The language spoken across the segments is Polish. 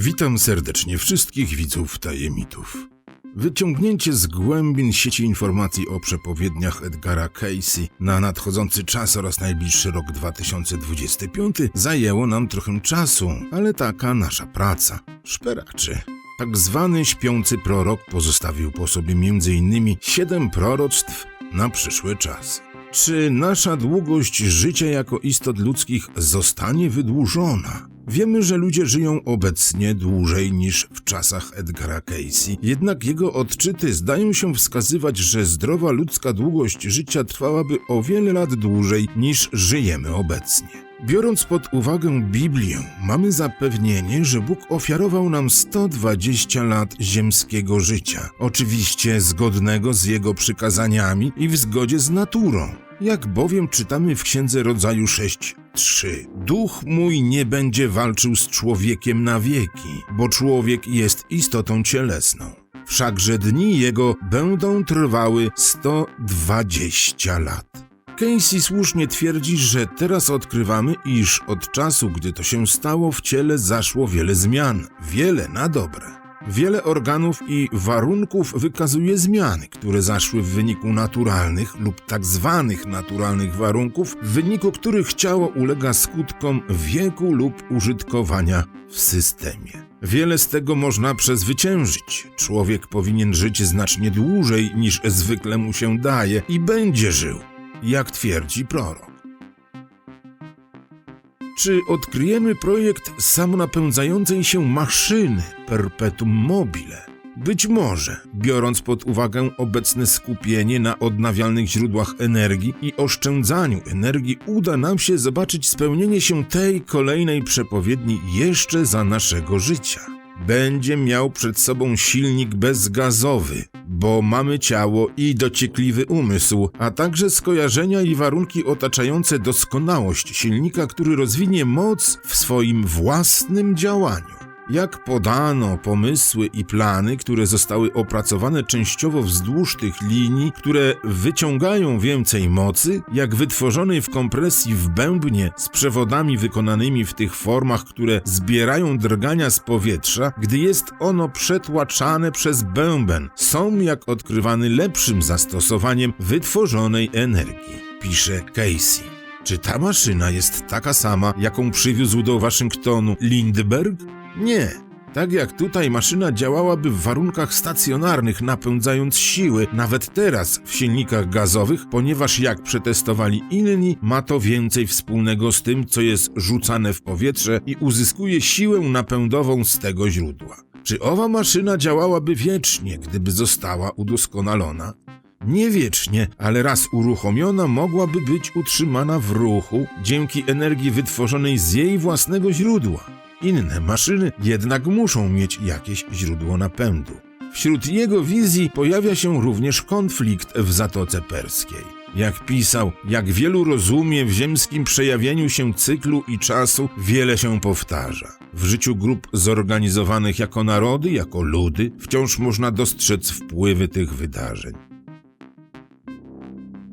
Witam serdecznie wszystkich widzów Tajemitów. Wyciągnięcie z głębin sieci informacji o przepowiedniach Edgara Casey na nadchodzący czas oraz najbliższy rok 2025 zajęło nam trochę czasu, ale taka nasza praca. Szperaczy. Tak zwany śpiący prorok pozostawił po sobie m.in. siedem proroctw na przyszły czas. Czy nasza długość życia jako istot ludzkich zostanie wydłużona? Wiemy, że ludzie żyją obecnie dłużej niż w czasach Edgara Casey, jednak jego odczyty zdają się wskazywać, że zdrowa ludzka długość życia trwałaby o wiele lat dłużej niż żyjemy obecnie. Biorąc pod uwagę Biblię, mamy zapewnienie, że Bóg ofiarował nam 120 lat ziemskiego życia, oczywiście zgodnego z Jego przykazaniami i w zgodzie z naturą. Jak bowiem czytamy w Księdze Rodzaju 6:3, Duch mój nie będzie walczył z człowiekiem na wieki, bo człowiek jest istotą cielesną. Wszakże dni jego będą trwały 120 lat. Casey słusznie twierdzi, że teraz odkrywamy, iż od czasu, gdy to się stało, w ciele zaszło wiele zmian, wiele na dobre. Wiele organów i warunków wykazuje zmiany, które zaszły w wyniku naturalnych lub tak zwanych naturalnych warunków, w wyniku których ciało ulega skutkom wieku lub użytkowania w systemie. Wiele z tego można przezwyciężyć. Człowiek powinien żyć znacznie dłużej niż zwykle mu się daje i będzie żył, jak twierdzi prorok. Czy odkryjemy projekt samonapędzającej się maszyny Perpetuum mobile? Być może, biorąc pod uwagę obecne skupienie na odnawialnych źródłach energii i oszczędzaniu energii, uda nam się zobaczyć spełnienie się tej kolejnej przepowiedni jeszcze za naszego życia. Będzie miał przed sobą silnik bezgazowy, bo mamy ciało i dociekliwy umysł, a także skojarzenia i warunki otaczające doskonałość silnika, który rozwinie moc w swoim własnym działaniu. Jak podano pomysły i plany, które zostały opracowane częściowo wzdłuż tych linii, które wyciągają więcej mocy, jak wytworzonej w kompresji w bębnie z przewodami wykonanymi w tych formach, które zbierają drgania z powietrza, gdy jest ono przetłaczane przez bęben, są jak odkrywany lepszym zastosowaniem wytworzonej energii, pisze Casey. Czy ta maszyna jest taka sama, jaką przywiózł do Waszyngtonu Lindbergh? Nie. Tak jak tutaj maszyna działałaby w warunkach stacjonarnych, napędzając siły, nawet teraz w silnikach gazowych, ponieważ jak przetestowali inni, ma to więcej wspólnego z tym, co jest rzucane w powietrze i uzyskuje siłę napędową z tego źródła. Czy owa maszyna działałaby wiecznie, gdyby została udoskonalona? Nie wiecznie, ale raz uruchomiona mogłaby być utrzymana w ruchu dzięki energii wytworzonej z jej własnego źródła. Inne maszyny jednak muszą mieć jakieś źródło napędu. Wśród jego wizji pojawia się również konflikt w Zatoce Perskiej. Jak pisał, jak wielu rozumie w ziemskim przejawieniu się cyklu i czasu, wiele się powtarza. W życiu grup zorganizowanych jako narody, jako ludy, wciąż można dostrzec wpływy tych wydarzeń.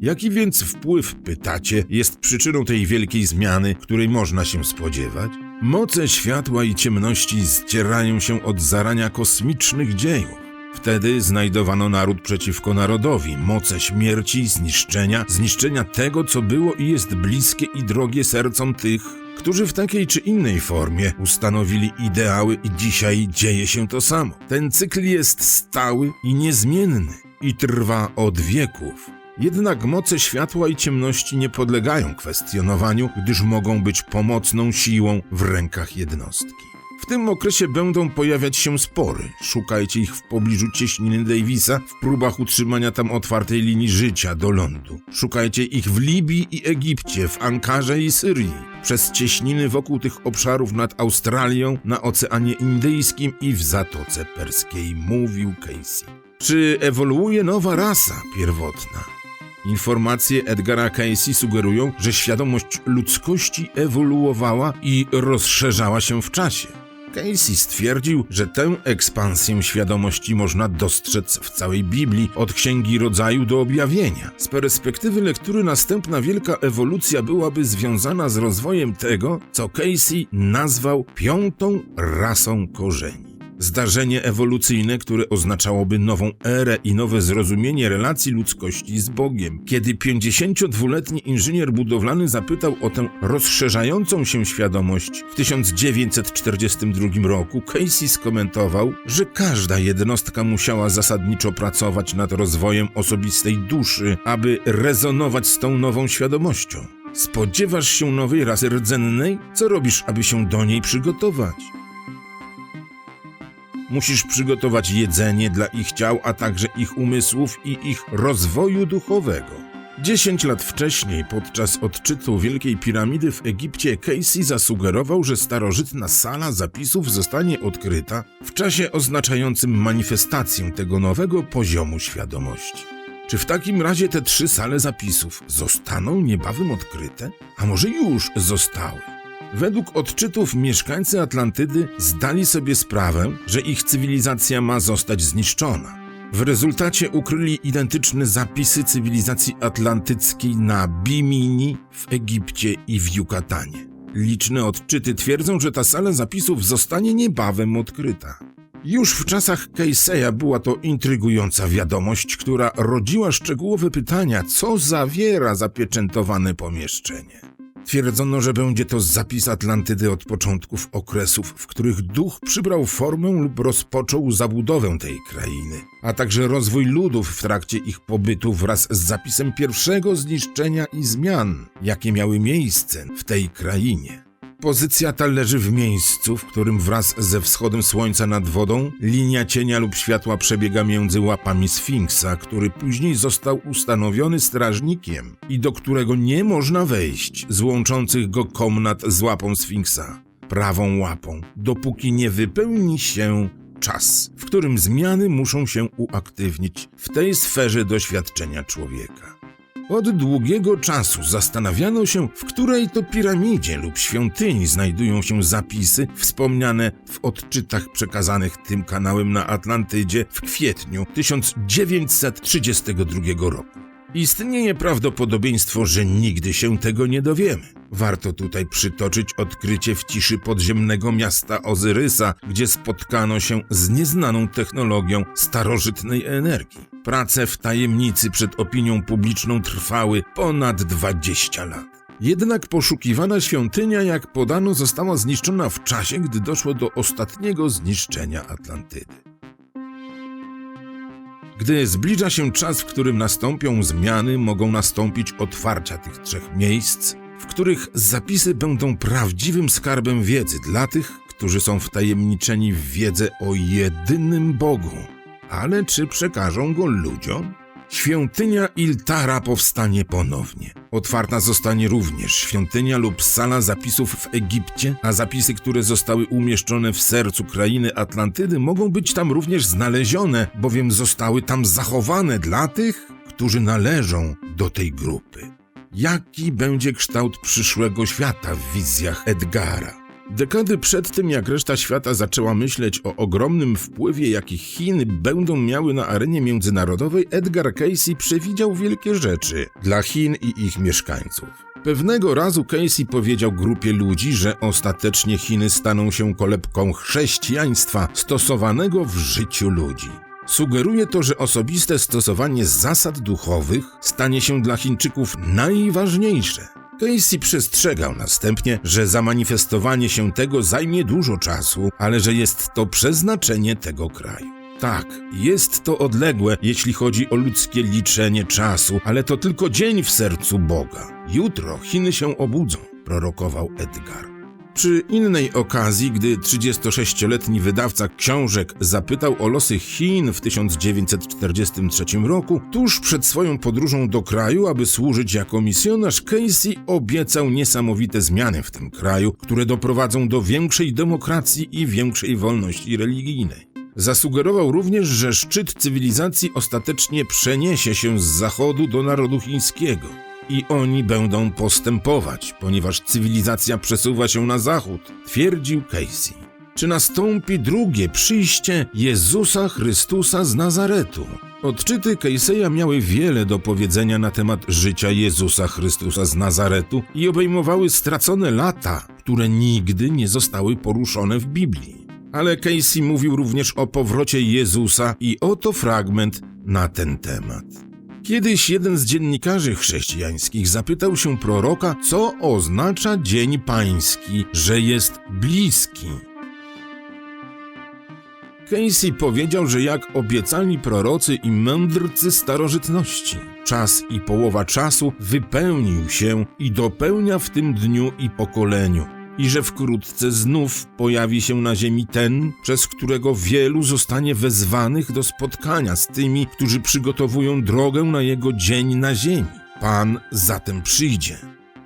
Jaki więc wpływ, pytacie, jest przyczyną tej wielkiej zmiany, której można się spodziewać? Moce światła i ciemności zcierają się od zarania kosmicznych dziejów. Wtedy znajdowano naród przeciwko narodowi, moce śmierci, zniszczenia, zniszczenia tego, co było i jest bliskie i drogie sercom tych, którzy w takiej czy innej formie ustanowili ideały i dzisiaj dzieje się to samo. Ten cykl jest stały i niezmienny i trwa od wieków. Jednak moce światła i ciemności nie podlegają kwestionowaniu, gdyż mogą być pomocną siłą w rękach jednostki. W tym okresie będą pojawiać się spory. Szukajcie ich w pobliżu cieśniny Davisa w próbach utrzymania tam otwartej linii życia do lądu. Szukajcie ich w Libii i Egipcie, w Ankarze i Syrii, przez cieśniny wokół tych obszarów nad Australią, na Oceanie Indyjskim i w Zatoce Perskiej, mówił Casey. Czy ewoluuje nowa rasa pierwotna? Informacje Edgara Casey sugerują, że świadomość ludzkości ewoluowała i rozszerzała się w czasie. Casey stwierdził, że tę ekspansję świadomości można dostrzec w całej Biblii, od Księgi Rodzaju do Objawienia. Z perspektywy lektury następna wielka ewolucja byłaby związana z rozwojem tego, co Casey nazwał piątą rasą korzeni. Zdarzenie ewolucyjne, które oznaczałoby nową erę i nowe zrozumienie relacji ludzkości z Bogiem. Kiedy 52-letni inżynier budowlany zapytał o tę rozszerzającą się świadomość w 1942 roku, Casey skomentował, że każda jednostka musiała zasadniczo pracować nad rozwojem osobistej duszy, aby rezonować z tą nową świadomością. Spodziewasz się nowej rasy rdzennej? Co robisz, aby się do niej przygotować? Musisz przygotować jedzenie dla ich ciał, a także ich umysłów i ich rozwoju duchowego. Dziesięć lat wcześniej, podczas odczytu Wielkiej Piramidy w Egipcie, Casey zasugerował, że starożytna sala zapisów zostanie odkryta w czasie oznaczającym manifestację tego nowego poziomu świadomości. Czy w takim razie te trzy sale zapisów zostaną niebawem odkryte? A może już zostały? Według odczytów mieszkańcy Atlantydy zdali sobie sprawę, że ich cywilizacja ma zostać zniszczona. W rezultacie ukryli identyczne zapisy cywilizacji atlantyckiej na Bimini, w Egipcie i w Jukatanie. Liczne odczyty twierdzą, że ta sala zapisów zostanie niebawem odkryta. Już w czasach Casey'a była to intrygująca wiadomość, która rodziła szczegółowe pytania, co zawiera zapieczętowane pomieszczenie. Twierdzono, że będzie to zapis Atlantydy od początków okresów, w których duch przybrał formę lub rozpoczął zabudowę tej krainy, a także rozwój ludów w trakcie ich pobytu wraz z zapisem pierwszego zniszczenia i zmian, jakie miały miejsce w tej krainie. Pozycja ta leży w miejscu, w którym wraz ze wschodem słońca nad wodą linia cienia lub światła przebiega między łapami Sfinksa, który później został ustanowiony strażnikiem i do którego nie można wejść z łączących go komnat z łapą Sfinksa, prawą łapą, dopóki nie wypełni się czas, w którym zmiany muszą się uaktywnić w tej sferze doświadczenia człowieka. Od długiego czasu zastanawiano się, w której to piramidzie lub świątyni znajdują się zapisy wspomniane w odczytach przekazanych tym kanałem na Atlantydzie w kwietniu 1932 roku. Istnieje prawdopodobieństwo, że nigdy się tego nie dowiemy. Warto tutaj przytoczyć odkrycie w ciszy podziemnego miasta Ozyrysa, gdzie spotkano się z nieznaną technologią starożytnej energii. Prace w tajemnicy przed opinią publiczną trwały ponad 20 lat. Jednak poszukiwana świątynia, jak podano, została zniszczona w czasie, gdy doszło do ostatniego zniszczenia Atlantydy. Gdy zbliża się czas, w którym nastąpią zmiany, mogą nastąpić otwarcia tych trzech miejsc, w których zapisy będą prawdziwym skarbem wiedzy dla tych, którzy są wtajemniczeni w wiedzę o jedynym Bogu. Ale czy przekażą go ludziom? Świątynia Iltara powstanie ponownie. Otwarta zostanie również świątynia lub sala zapisów w Egipcie, a zapisy, które zostały umieszczone w sercu krainy Atlantydy, mogą być tam również znalezione, bowiem zostały tam zachowane dla tych, którzy należą do tej grupy. Jaki będzie kształt przyszłego świata w wizjach Edgara? Dekady przed tym, jak reszta świata zaczęła myśleć o ogromnym wpływie, jaki Chiny będą miały na arenie międzynarodowej, Edgar Casey przewidział wielkie rzeczy dla Chin i ich mieszkańców. Pewnego razu Casey powiedział grupie ludzi, że ostatecznie Chiny staną się kolebką chrześcijaństwa stosowanego w życiu ludzi. Sugeruje to, że osobiste stosowanie zasad duchowych stanie się dla Chińczyków najważniejsze. Casey przestrzegał następnie, że zamanifestowanie się tego zajmie dużo czasu, ale że jest to przeznaczenie tego kraju. Tak, jest to odległe, jeśli chodzi o ludzkie liczenie czasu, ale to tylko dzień w sercu Boga. Jutro Chiny się obudzą, prorokował Edgar. Przy innej okazji, gdy 36-letni wydawca książek zapytał o losy Chin w 1943 roku, tuż przed swoją podróżą do kraju, aby służyć jako misjonarz, Casey obiecał niesamowite zmiany w tym kraju, które doprowadzą do większej demokracji i większej wolności religijnej. Zasugerował również, że szczyt cywilizacji ostatecznie przeniesie się z zachodu do narodu chińskiego i oni będą postępować, ponieważ cywilizacja przesuwa się na zachód, twierdził Casey. czy nastąpi drugie przyjście Jezusa Chrystusa z Nazaretu. Odczyty Kejseja miały wiele do powiedzenia na temat życia Jezusa Chrystusa z Nazaretu i obejmowały stracone lata, które nigdy nie zostały poruszone w Biblii. Ale Casey mówił również o powrocie Jezusa i oto fragment na ten temat. Kiedyś jeden z dziennikarzy chrześcijańskich zapytał się proroka, co oznacza Dzień Pański, że jest bliski. Casey powiedział, że jak obiecali prorocy i mędrcy starożytności, czas i połowa czasu wypełnił się i dopełnia w tym dniu i pokoleniu, i że wkrótce znów pojawi się na ziemi ten, przez którego wielu zostanie wezwanych do spotkania z tymi, którzy przygotowują drogę na jego dzień na ziemi. Pan zatem przyjdzie,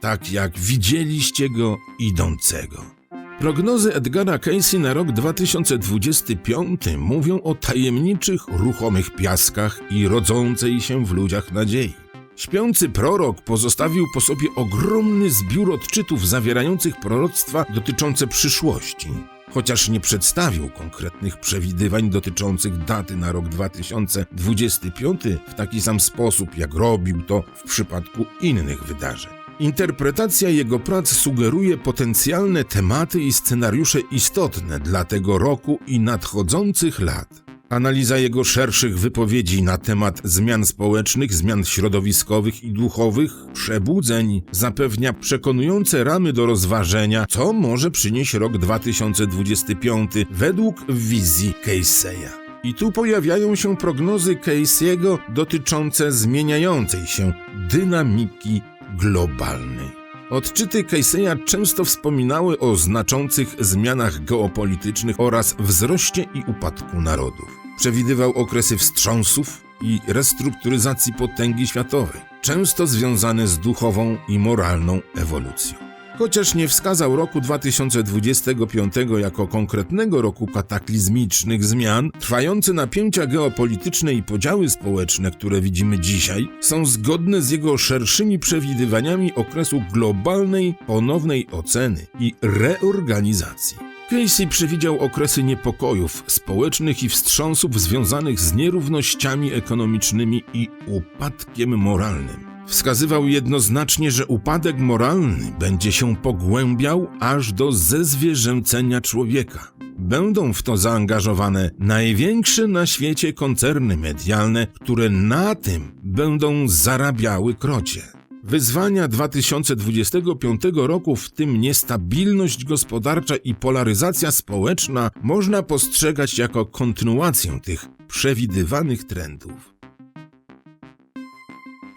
tak jak widzieliście go idącego. Prognozy Edgara Casey na rok 2025 mówią o tajemniczych, ruchomych piaskach i rodzącej się w ludziach nadziei. Śpiący prorok pozostawił po sobie ogromny zbiór odczytów zawierających proroctwa dotyczące przyszłości. Chociaż nie przedstawił konkretnych przewidywań dotyczących daty na rok 2025 w taki sam sposób, jak robił to w przypadku innych wydarzeń. Interpretacja jego prac sugeruje potencjalne tematy i scenariusze istotne dla tego roku i nadchodzących lat. Analiza jego szerszych wypowiedzi na temat zmian społecznych, zmian środowiskowych i duchowych, przebudzeń, zapewnia przekonujące ramy do rozważenia, co może przynieść rok 2025 według wizji Casey'a. I tu pojawiają się prognozy Casey'ego dotyczące zmieniającej się dynamiki globalnej. Odczyty Casey'a często wspominały o znaczących zmianach geopolitycznych oraz wzroście i upadku narodów. Przewidywał okresy wstrząsów i restrukturyzacji potęgi światowej, często związane z duchową i moralną ewolucją. Chociaż nie wskazał roku 2025 jako konkretnego roku kataklizmicznych zmian, trwające napięcia geopolityczne i podziały społeczne, które widzimy dzisiaj, są zgodne z jego szerszymi przewidywaniami okresu globalnej, ponownej oceny i reorganizacji. Casey przewidział okresy niepokojów społecznych i wstrząsów związanych z nierównościami ekonomicznymi i upadkiem moralnym. Wskazywał jednoznacznie, że upadek moralny będzie się pogłębiał aż do zezwierzęcenia człowieka. Będą w to zaangażowane największe na świecie koncerny medialne, które na tym będą zarabiały krocie. Wyzwania 2025 roku, w tym niestabilność gospodarcza i polaryzacja społeczna, można postrzegać jako kontynuację tych przewidywanych trendów.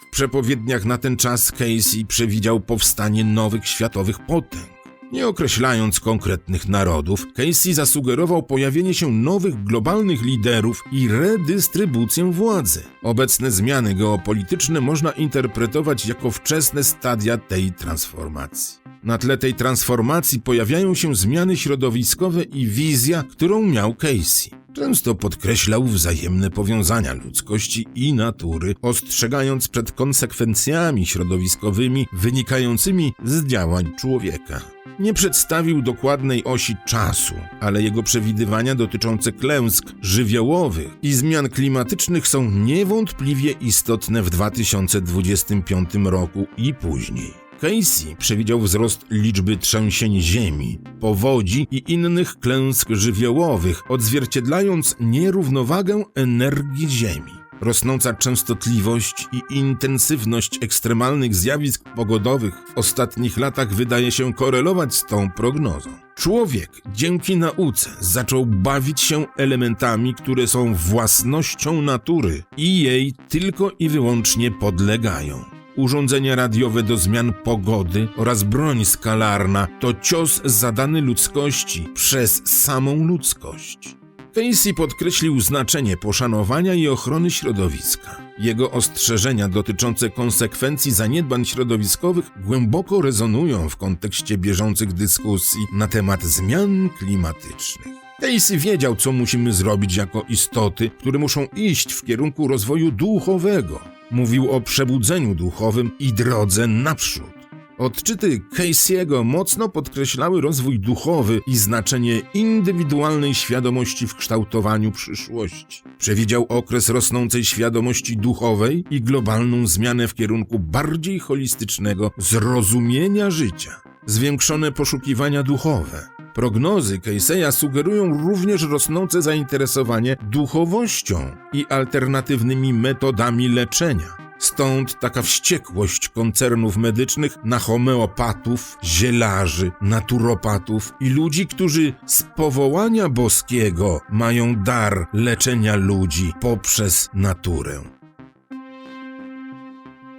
W przepowiedniach na ten czas Casey przewidział powstanie nowych światowych potęg. Nie określając konkretnych narodów, Casey zasugerował pojawienie się nowych globalnych liderów i redystrybucję władzy. Obecne zmiany geopolityczne można interpretować jako wczesne stadia tej transformacji. Na tle tej transformacji pojawiają się zmiany środowiskowe i wizja, którą miał Casey. Często podkreślał wzajemne powiązania ludzkości i natury, ostrzegając przed konsekwencjami środowiskowymi wynikającymi z działań człowieka. Nie przedstawił dokładnej osi czasu, ale jego przewidywania dotyczące klęsk żywiołowych i zmian klimatycznych są niewątpliwie istotne w 2025 roku i później. Casey przewidział wzrost liczby trzęsień ziemi, powodzi i innych klęsk żywiołowych, odzwierciedlając nierównowagę energii ziemi. Rosnąca częstotliwość i intensywność ekstremalnych zjawisk pogodowych w ostatnich latach wydaje się korelować z tą prognozą. Człowiek dzięki nauce zaczął bawić się elementami, które są własnością natury i jej tylko i wyłącznie podlegają urządzenia radiowe do zmian pogody oraz broń skalarna to cios zadany ludzkości przez samą ludzkość. Casey podkreślił znaczenie poszanowania i ochrony środowiska. Jego ostrzeżenia dotyczące konsekwencji zaniedbań środowiskowych głęboko rezonują w kontekście bieżących dyskusji na temat zmian klimatycznych. Casey wiedział, co musimy zrobić jako istoty, które muszą iść w kierunku rozwoju duchowego. Mówił o przebudzeniu duchowym i drodze naprzód. Odczyty Casey'ego mocno podkreślały rozwój duchowy i znaczenie indywidualnej świadomości w kształtowaniu przyszłości. Przewidział okres rosnącej świadomości duchowej i globalną zmianę w kierunku bardziej holistycznego zrozumienia życia. Zwiększone poszukiwania duchowe. Prognozy Casey'a sugerują również rosnące zainteresowanie duchowością i alternatywnymi metodami leczenia. Stąd taka wściekłość koncernów medycznych na homeopatów, zielarzy, naturopatów i ludzi, którzy z powołania boskiego mają dar leczenia ludzi poprzez naturę.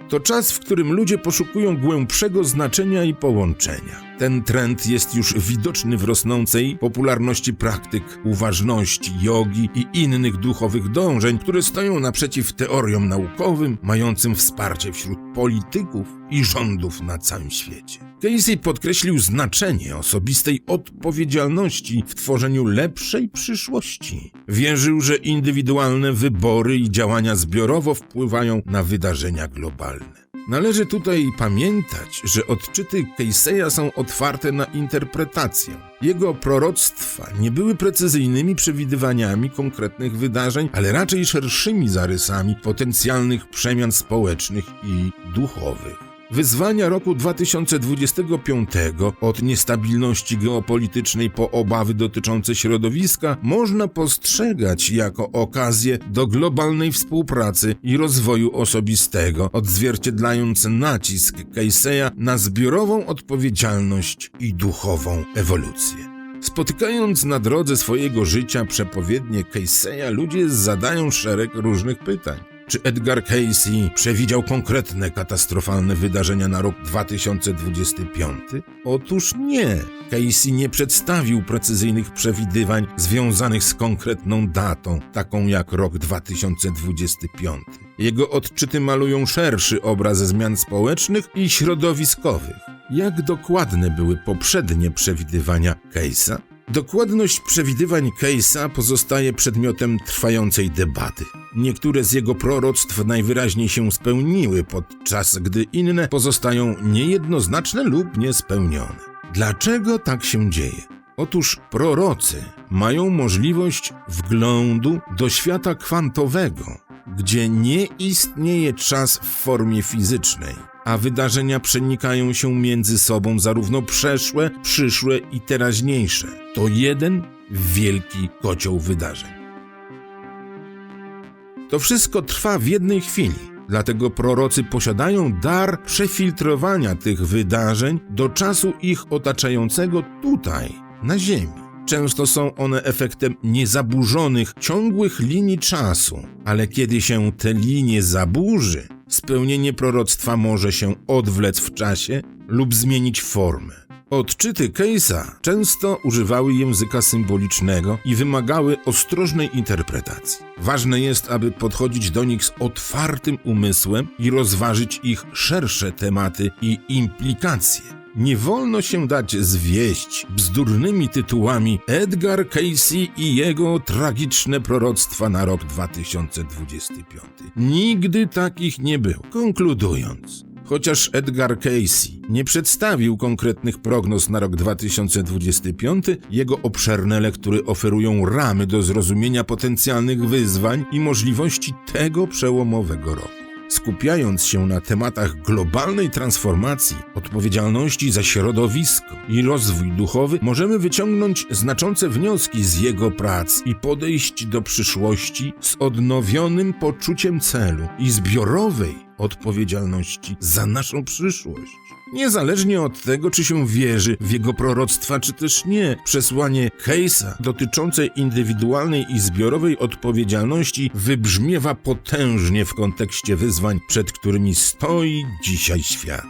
To czas, w którym ludzie poszukują głębszego znaczenia i połączenia. Ten trend jest już widoczny w rosnącej popularności praktyk uważności, jogi i innych duchowych dążeń, które stoją naprzeciw teoriom naukowym, mającym wsparcie wśród polityków i rządów na całym świecie. Casey podkreślił znaczenie osobistej odpowiedzialności w tworzeniu lepszej przyszłości. Wierzył, że indywidualne wybory i działania zbiorowo wpływają na wydarzenia globalne. Należy tutaj pamiętać, że odczyty Casey'a są otwarte na interpretację. Jego proroctwa nie były precyzyjnymi przewidywaniami konkretnych wydarzeń, ale raczej szerszymi zarysami potencjalnych przemian społecznych i duchowych. Wyzwania roku 2025 od niestabilności geopolitycznej po obawy dotyczące środowiska można postrzegać jako okazję do globalnej współpracy i rozwoju osobistego, odzwierciedlając nacisk Casey'a na zbiorową odpowiedzialność i duchową ewolucję. Spotykając na drodze swojego życia przepowiednie Casey'a, ludzie zadają szereg różnych pytań. Czy Edgar Casey przewidział konkretne katastrofalne wydarzenia na rok 2025? Otóż nie. Casey nie przedstawił precyzyjnych przewidywań związanych z konkretną datą, taką jak rok 2025. Jego odczyty malują szerszy obraz zmian społecznych i środowiskowych. Jak dokładne były poprzednie przewidywania Case'a? Dokładność przewidywań Case'a pozostaje przedmiotem trwającej debaty. Niektóre z jego proroctw najwyraźniej się spełniły, podczas gdy inne pozostają niejednoznaczne lub niespełnione. Dlaczego tak się dzieje? Otóż prorocy mają możliwość wglądu do świata kwantowego, gdzie nie istnieje czas w formie fizycznej, a wydarzenia przenikają się między sobą zarówno przeszłe, przyszłe i teraźniejsze. To jeden wielki kocioł wydarzeń. To wszystko trwa w jednej chwili. Dlatego prorocy posiadają dar przefiltrowania tych wydarzeń do czasu ich otaczającego tutaj, na Ziemi. Często są one efektem niezaburzonych, ciągłych linii czasu, ale kiedy się te linie zaburzy, spełnienie proroctwa może się odwlec w czasie lub zmienić formę. Odczyty Case'a często używały języka symbolicznego i wymagały ostrożnej interpretacji. Ważne jest, aby podchodzić do nich z otwartym umysłem i rozważyć ich szersze tematy i implikacje. Nie wolno się dać zwieść bzdurnymi tytułami Edgar Casey i jego tragiczne proroctwa na rok 2025. Nigdy takich nie było. Konkludując, Chociaż Edgar Casey nie przedstawił konkretnych prognoz na rok 2025, jego obszerne lektury oferują ramy do zrozumienia potencjalnych wyzwań i możliwości tego przełomowego roku. Skupiając się na tematach globalnej transformacji, odpowiedzialności za środowisko i rozwój duchowy, możemy wyciągnąć znaczące wnioski z jego prac i podejść do przyszłości z odnowionym poczuciem celu i zbiorowej odpowiedzialności za naszą przyszłość. Niezależnie od tego, czy się wierzy w jego proroctwa, czy też nie, przesłanie Case'a dotyczące indywidualnej i zbiorowej odpowiedzialności wybrzmiewa potężnie w kontekście wyzwań, przed którymi stoi dzisiaj świat.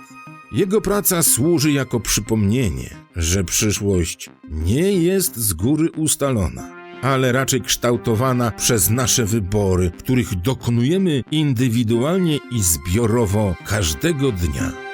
Jego praca służy jako przypomnienie, że przyszłość nie jest z góry ustalona ale raczej kształtowana przez nasze wybory, których dokonujemy indywidualnie i zbiorowo każdego dnia.